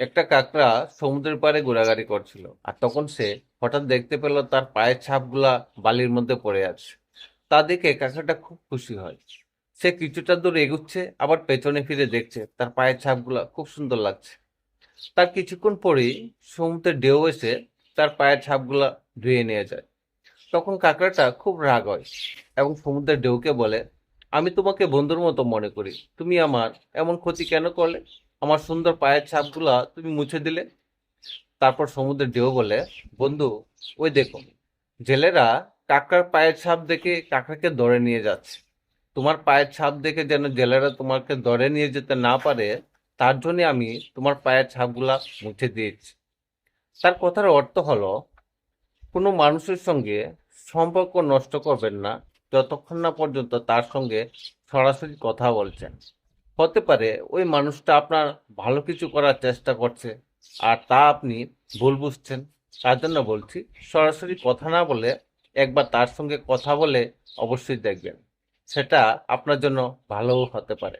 একটা কাকড়া সমুদ্রের পাড়ে ঘোরাঘুরি করছিল। আর তখন সে হঠাৎ দেখতে পেল তার পায়ের ছাপগুলা বালির মধ্যে পড়ে আছে। তা দেখে কাকড়াটা খুব খুশি হয়। সে কিছুটা দূর এগুচ্ছে, আবার পেছনে ফিরে দেখছে তার পায়ের ছাপগুলা খুব সুন্দর লাগছে। তার কিছুক্ষণ পরেই সমুদ্রের ঢেউ এসে তার পায়ের ছাপগুলা ধুয়ে নিয়ে যায়। তখন কাকড়াটা খুব রাগ হয় এবং সমুদ্রের ঢেউকে বলে, আমি তোমাকে বন্ধুর মতো মনে করি। তুমি আমার এমন ক্ষতি কেন করলে? আমার সুন্দর পায়ের ছাপগুলা তুমি মুছে দিলে, তারপর সমুদ্রের ঢেউ বলে, বন্ধু, ওই দেখো, জেলেরা কাকড়ার পায়ের ছাপ দেখে কাকড়াকে ধরে নিয়ে যাচ্ছে। তোমার পায়ের ছাপ দেখে যেন জেলেরা তোমাকে ধরে নিয়ে যেতে না পারে, তার জন্য আমি তোমার পায়ের ছাপগুলা মুছে দিয়েছি। তার কথার অর্থ হলো, কোনো মানুষের সঙ্গে সম্পর্ক নষ্ট করবেন না, যতক্ষণ না পর্যন্ত তার সঙ্গে সরাসরি কথা বলছেন। হতে পারে ওই মানুষটা আপনার ভালো কিছু করার চেষ্টা করছে, আর তা আপনি ভুল বুঝছেন। তার জন্য বলছি, সরাসরি কথা না বলে একবার তার সঙ্গে কথা বলে অবশ্যই দেখবেন। সেটা আপনার জন্য ভালোও হতে পারে।